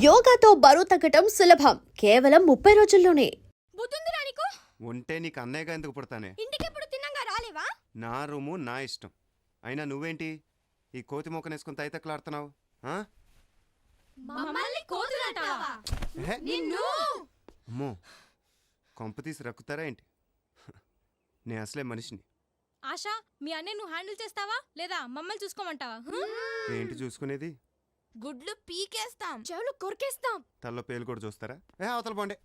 యోగాతో బరువు తగ్గటం సులభం. కేవలం ముప్పై రోజుల్లోనే. ఉంటే నీకు అన్నయ్యగా ఎందుకు పుడతానే? ఇంటికి ఎప్పుడు తిన్నాగా రాలేవా? నా రూము నా ఇష్టం. అయినా నువ్వేంటి? ఈ కోతి మొక్కనేసుకుని తైతక్కలాడుతున్నావు అమ్మో! కొంప తీసి రక్కుతారా ఏంటి? నేను అసలే మనిషిని. ఆశ మీ అన్నయ్య నువ్వు హ్యాండిల్ చేస్తావా? లేదా మమ్మల్ని చూసుకోమంటావా? ఏంటి చూసుకునేది? గుడ్లు పీకేస్తాం. చెవులు కొరికేస్తాం. తల్లో పేలు కూడా చూస్తారా? ఏ అవతల పోండే.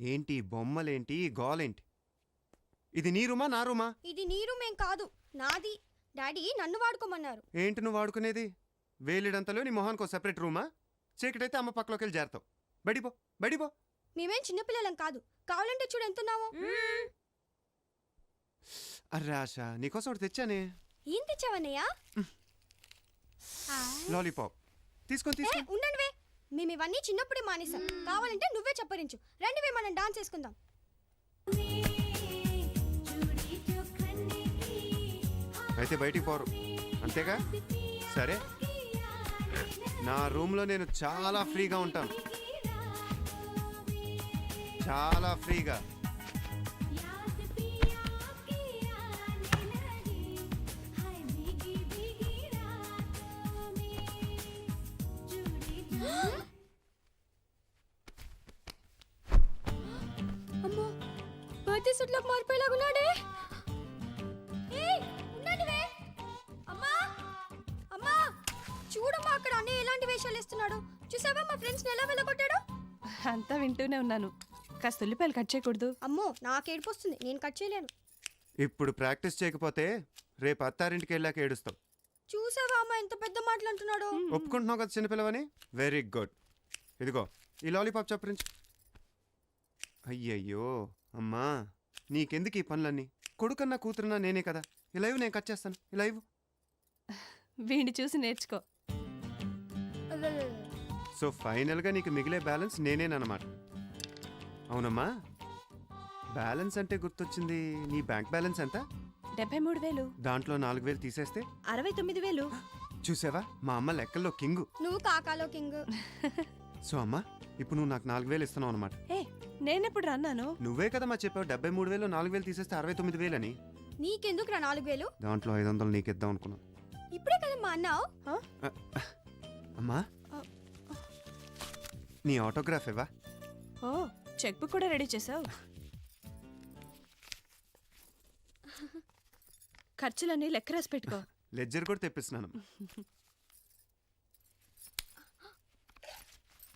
ఏంటి బొమ్మలేంటి గోలేంటి? ఇది నీ రూమా నా రూమా? ఇది నీరు మేం కాదు నాది. డాడీ నన్ను వాడుకోమన్నారు. ఏంటి నువ్వు వాడుకునేది? వేలిడంతలో నీ మొహానికి సెపరేట్ రూమా? చీకటైతే అమ్మ పక్కలోకి వెళ్ళి జారుతావు. బడిపో బడిపో మేమేం చిన్నపిల్లలం కాదు. కావాలంటే చూడు ఎంతున్నావు? అర్రే ఆశ నీకోసం ఒకటి తెచ్చానే. ఏం తెచ్చావన్నయ్యా? లాలీపాప్. తీసుకొని ఏ తీసుకో ఉండండివే. మేము ఇవన్నీ చిన్నప్పుడే మానేసాం కావాలంటే నువ్వే చెప్పరించు. రండివే మనం డాన్స్ చేసుకుందాం. అయితే బయటికి పోరు. అంతేగా? సరే. నా రూమ్లో నేను చాలా ఫ్రీగా ఉంటాను. చాలా ఫ్రీగా. ఉన్నాను కాస్త ఉల్లిపాయలు కట్ చేయకూడదు. అమ్మో నాకు ఏడుపు వస్తుంది నేను కట్ చేయలేను. ఇప్పుడు ప్రాక్టీస్ చేయకపోతే రేపు అత్తారింటికి వెళ్ళాక ఏడుస్తావు చూసావా అమ్మా ఎంత పెద్ద మాటలు అంటున్నాడు ఒప్పుకుంటున్నావు కదా చిన్నపిల్లవని? వెరీ గుడ్ ఇదిగో ఈ లాలీపాప్ చప్పరించు అయ్యయ్యో అమ్మా నీకెందుకు ఈ పనులన్నీ? కొడుకన్నా కూతురున్నా నేనే కదా. ఈ లైవ్ నేను కట్ చేస్తాను. ఈ లైవ్. వీడిని చూసి నేర్చుకో. సో ఫైనల్గా నీకు మిగిలే బ్యాలెన్స్ నేనేనమాట అవునమ్మా. బ్యాలెన్స్ అంటే గుర్తొచ్చింది. నీ బ్యాంక్ బ్యాలెన్స్ ఎంత? డెబ్బై మూడు వేలు. దాంట్లో నాలుగు వేలు తీసేస్తే? అరవై తొమ్మిది వేలు. చూసావా? మా అమ్మ లెక్కల్లో కింగు. నువ్వు కాకాలో కింగ్. సో అమ్మా ఇప్పుడు నువ్వు నాకు నాలుగు వేలు ఇస్తున్నావు అనమాట ఏ నేనెప్పుడు రన్నాను? నువ్వే కదమ్మా చెప్పావు డెబ్బై మూడు వేలు నాలుగు వేలు తీసేస్తే అరవై తొమ్మిది వేలని నీకెందుకురా నాలుగు వేలు? దాంట్లో ఐదు వందలు నీకు ఇద్దాం అనుకున్నాను ఇప్పుడే కదా మా అన్నావు అమ్మా. నీ ఆటోగ్రాఫ్ ఇవ్వా. ఓ. చెక్ బుక్ కూడా రెడీ చేసావు? ఖర్చులన్నీ లెక్క రాసి పెట్టుకో. లెడ్జర్ కూడా తెప్పిస్తున్నాను.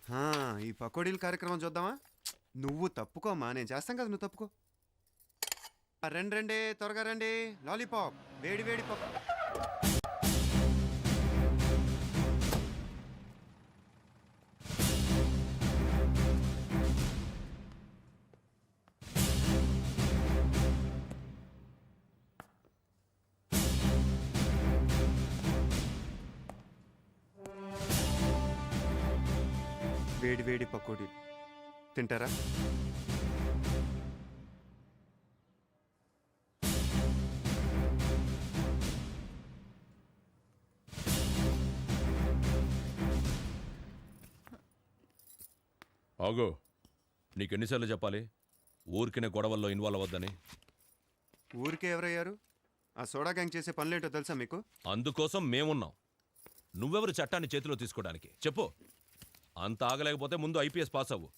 హా, ఈ పకోడీల కార్యక్రమం చూద్దామా? నువ్వు తప్పుకోమా నేను చేస్తాం కదా నువ్వు తప్పుకో. ఆ, రండి రండి త్వరగా రండి. లాలీపాప్ వేడి వేడి పప్ వేడి వేడి పకోడీ. తింటారా? ఆగో. నీకెన్నిసార్లు చెప్పాలి? ఊరికిన గొడవల్లో ఇన్వాల్వ్ అవ్వద్దని. ఊరికే ఎవరయ్యారు? ఆ సోడా గ్యాంగ్ చేసే పనులేంటో తెలుసా మీకు? అందుకోసం మేమున్నాం. నువ్వెవరు చట్టాన్ని చేతిలో తీసుకోవడానికి? చెప్పు. అంత ఆగలేకపోతే ముందు ఐపీఎస్ పాస్ అవ్వు.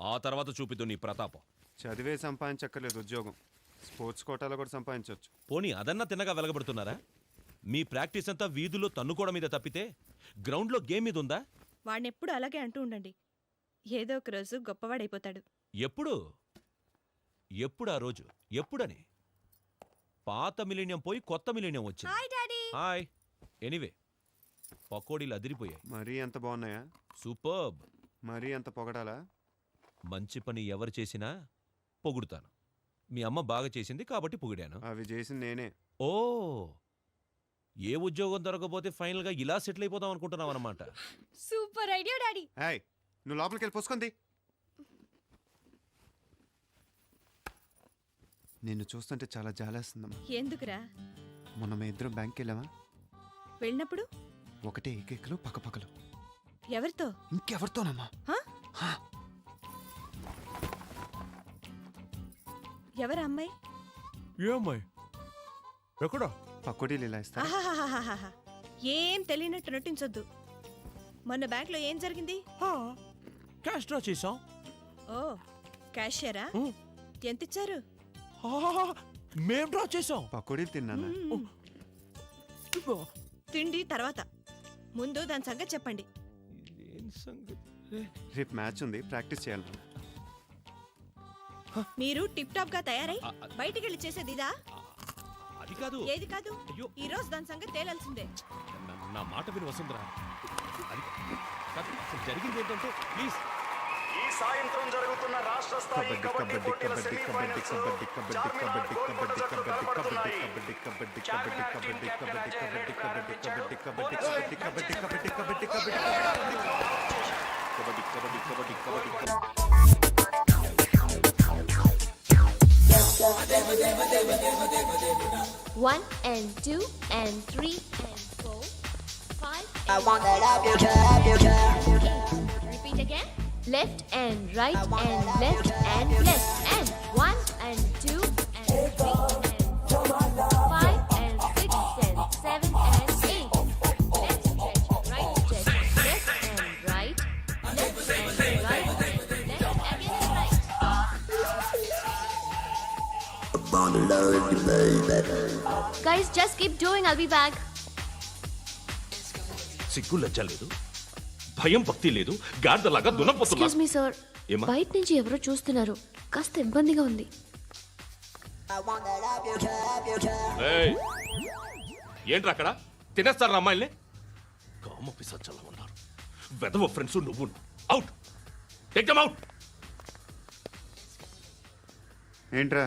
ఆ తర్వాత చూపిద్దు నీ ప్రతాపం. చదివే సంపాదించక్కర్లేదు ఉద్యోగం. స్పోర్ట్స్ కోటాలో కూడా సంపాదించవచ్చు పోనీ అదన్నా తిన్నగా వెలగబడుతున్నారా? మీ ప్రాక్టీస్ అంతా వీధుల్లో తన్నుకోవడం మీద తప్పితే గ్రౌండ్లో గేమ్ మీద ఉందా? వాడిని ఎప్పుడు అలాగే అంటూ ఉండండి. ఏదో ఒక రోజు గొప్పవాడైపోతాడు. ఎప్పుడు? ఎప్పుడు ఆ రోజు? ఎప్పుడని? పాత మిలీనియం పోయి కొత్త మిలీనియం వచ్చింది. హాయ్. ఎనీవే. పకోడీలు అదిరిపోయాయి. మరీ అంత బాగున్నాయా? సూపర్బ్. మరీ అంత పొగడాలా? మంచి పని ఎవరు చేసినా పొగుడుతాను. మీ అమ్మ బాగా చేసింది కాబట్టి పొగిడాను. అవి చేసింది నేనే. ఓ! ఏ ఉద్యోగం దొరకపోతే ఫైనల్గా ఇలా సెటిల్ అయిపోదాం అనుకుంటున్నావు అనమాట సూపర్ ఐడియా డాడీ. హాయ్ నువ్వు లోపలికి వెళ్ళి పోసుకుంది. నిన్ను చూస్తుంటే చాలా జాలేస్తుందమ్మా. ఎందుకురా? మొన్న మేము ఇద్దరం బ్యాంక్కి వెళ్ళామా వెళ్ళినప్పుడు? ఒకటే ఏకేకలు పక్కపక్కలు. ఎవరితో? ఇంకెవరితోనమ్మా? హ? ఎవరు అమ్మాయి? ఏ అమ్మాయి? ఎక్కడా? పకోడీలు ఇలా ఇస్తారా? ఆహాహాహాహా. ఏం తెలియనట్టు నటించొద్దు. మొన్న బ్యాంక్లో ఏం జరిగింది? క్యాష్ డ్రా చేసాం ఓ క్యాషియరా? ఉమ్. ఎంత ఇచ్చారు మేం డ్రా చేసాం పకోడీలు తిన్నానా. తిండి తర్వాత. ముందు దాని సంగతి చెప్పండి. రేపు మ్యాచ్ ఉంది ప్రాక్టీస్ చేయాలి మీరు టిప్ టాప్గా తయారై. బయటికి వెళ్ళి చేసేది ఇదా? అది కాదు. ఏది కాదు? అయ్యో. ఈ రోజు దాని సంగతి తేలాల్సిందే. నా- మాట విని వసుంధరా. జరిగింది ఏంటంటే ప్లీజ్. ఈ సాయంత్రం జరుగుతున్న రాష్ట్ర స్థాయి కబడ్డీ కబడ్డీ కబడ్డీ పోటీల కబడ్డీ కబడ్డీ సెమీఫైనల్స్ కబడ్డీ కబడ్డీ చార్మినార్ కబడ్డీ గోల్కొండ కబడ్డీ జట్లు kabaddi తలపడుతున్నాయి. Kabaddi kabaddi kabaddi Charminar kabaddi team bonus kabaddi point kabaddi వచ్చేసి kabaddi kabaddi kabaddi kabaddi kabaddi kabaddi One and two and three and four, five. I want that up your job, your job. Eight. Repeat again. Left and right and left and left Guys, just keep doing. I'll be back. సిగ్గు లజ్జ లేదు. భయం భక్తి లేదు. గాడిదలాగా దున్నపోతున్నా. Excuse me sir ఏమ్మా? బయట నుంచి ఎవరో చూస్తున్నారు. కాస్త ఇబ్బందిగా ఉంది. ఏయ్! ఏంట్రా అక్కడ? తినేస్తారా అమ్మాయిల్ని? కామ పిసచ్చలా ఉన్నారు. వెదవ ఫ్రెండ్స్ నువ్వు. అవుట్ టేక్ దమ్ అవుట్ ఏంట్రా?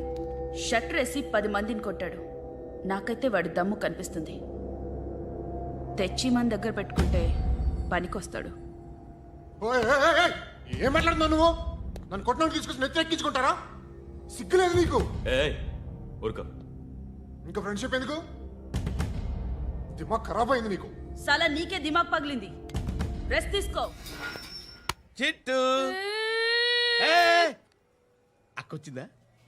షట్టర్ వేసి పది మందిని కొట్టాడు. నాకైతే వాడి దమ్ము కనిపిస్తుంది. తెచ్చి మన దగ్గర పెట్టుకుంటే పనికొస్తాడు. ఏం మాట్లాడుతున్నావు నువ్వు? నన్ను కొట్టడానికి తీసుకొచ్చి నెత్తి ఎక్కించుకుంటారా? సిగ్గులేదు నీకు? ఏ ఊరుకో. ఇంకా ఫ్రెండ్షిప్ ఎందుకు? దిమాగ్ ఖరాబ్ అయింది నీకు. సలా నీకే దిమాగ్ పగిలింది. రెస్ట్ తీసుకో. చిట్టు. అక్కొచ్చిందా?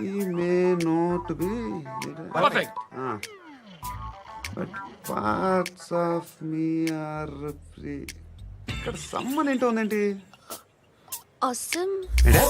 I may not be perfect but parts of me are free ఇక్కడ సమ్మన్ ఏంటో ఉందేంటి? అసమ్ ఏంటే?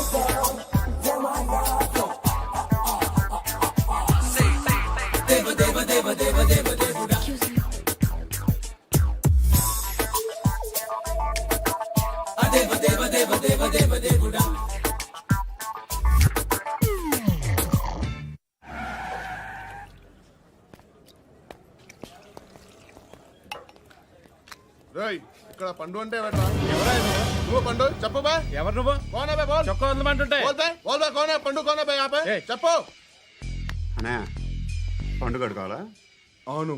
రేయ్ ఇక్కడ పండు అంటే ఎవరా నువ్వు పండు? చెప్పు బా. ఎవరు నువ్వు? కోనా బే బోల్. చొక్కా వదలమంటుంటే బోల్ బే బోల్ బే కోనా పండు కోనా బే ఆపే. చెప్పు. అనే పండుగ కావాలా? అవును.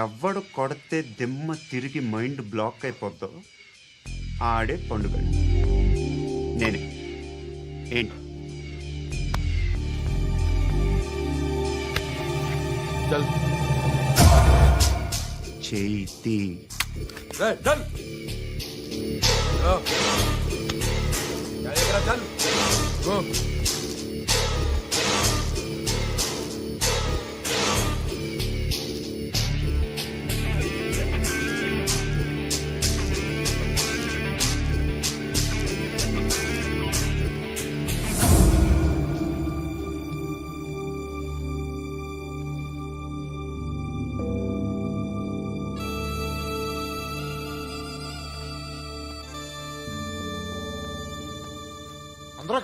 ఎవడు కొడితే దిమ్మ తిరిగి మైండ్ బ్లాక్ అయిపోద్దో ఆడే పండుగ నేనే. ఏంటి? చల్. చేతి చల్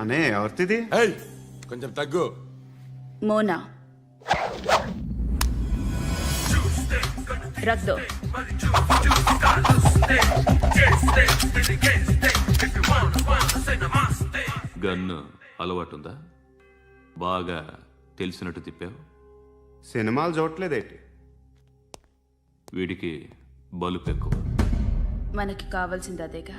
అనే ఎవరిది ఏయ్ కొంచెం తగ్గు. మోనా. రక్ దో గన్ను అలవాటుందా? బాగా తెలిసినట్టు తిప్పావు? సినిమాలు చూడట్లేదేంటి? వీడికి బలుపు ఎక్కువ మనకి కావాల్సింది అదేగా?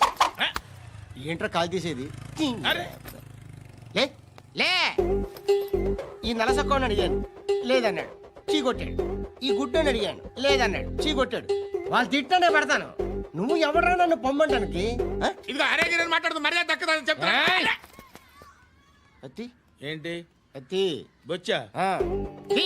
ఏంట్రా కాల్ తీసేది? అరే. లే లే. ఈ నలసక్కని అడిగాను లేదన్నాడు. చీ కొట్టాడు ఈ గుడ్డని అడిగాను లేదన్నాడు. చీ కొట్టాడు వాళ్ళు తిట్టానే పెడతాను. నువ్వు ఎవడరా నన్ను పొమ్మంటానికి? ఆ? ఇదిగో అరే గిరి మాట్లాడుతూ మర్యాద దక్కదని చెప్తా అత్తి. ఏంటి? అత్తి. బొచ్చా? ఆ. తీ.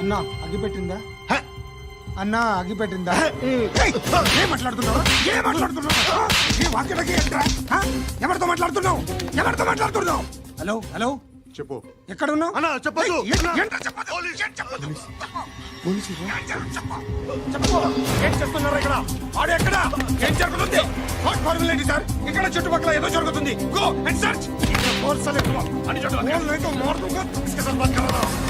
అన్నా అగ్గి పెట్టిందా అన్నా అగ్గి పెట్టిందా ఏం మాట్లాడుతున్నావు ఏం మాట్లాడుతున్నావు ఏ వాక్యలకి ఏంట్రా? హ? ఎవరితో మాట్లాడుతున్నావు ఎవరితో మాట్లాడుతున్నావు హలో హలో చెప్పు ఎక్కడ ఉన్నావు అన్నా చెప్పదు ఏయ్, ఏంటి- ఏంట్రా చెప్పొద్దు? ఏం చెప్పొద్దు? ఏం చెప్పు. చెప్పు. ఏం చేస్తున్నారు ఇక్కడ ఆడు ఎక్కడ ఏం జరుగుతుంది వాట్ ఫార్మల్ ఏంటి సార్ ఇక్కడ చుట్టుపక్కల ఏదో జరుగుతుంది గో అండ్ సర్చ్ ఫోర్స్ అనే అని చెప్పు మోర్ दूंगा इसके साथ बात कर रहा हूं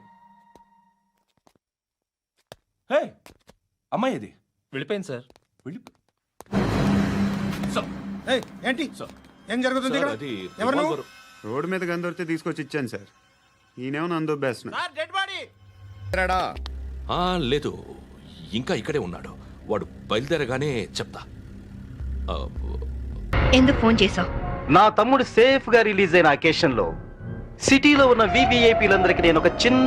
ఏయ్ అమ్మాయి ఇది వెళ్ళిపోయింది సార్. వెళ్ళి ఏయ్, ఏంటి? ఏం జరుగుతుంది సార్, ఇక్కడ? అది ఎవరు నువ్వు? రివాల్వర్. రోడ్డు మీద గన్ను దొరికితే తీసుకొచ్చి ఇచ్చాను సార్. ఈయనేమో నన్ను దొబ్బేస్తున్నా డెడ్ బాడీ! ఆ, లేదు. ఇంకా ఇక్కడే ఉన్నాడు. వాడు బయలుదేరగానే చెప్తా. ఆ, ఎందుకు ఫోన్ చేసావు? నా తమ్ముడు సేఫ్గా రిలీజ్ అయిన అకేషన్లో సిటీలో ఉన్న వివిఐపీలందరికీ నేను ఒక చిన్న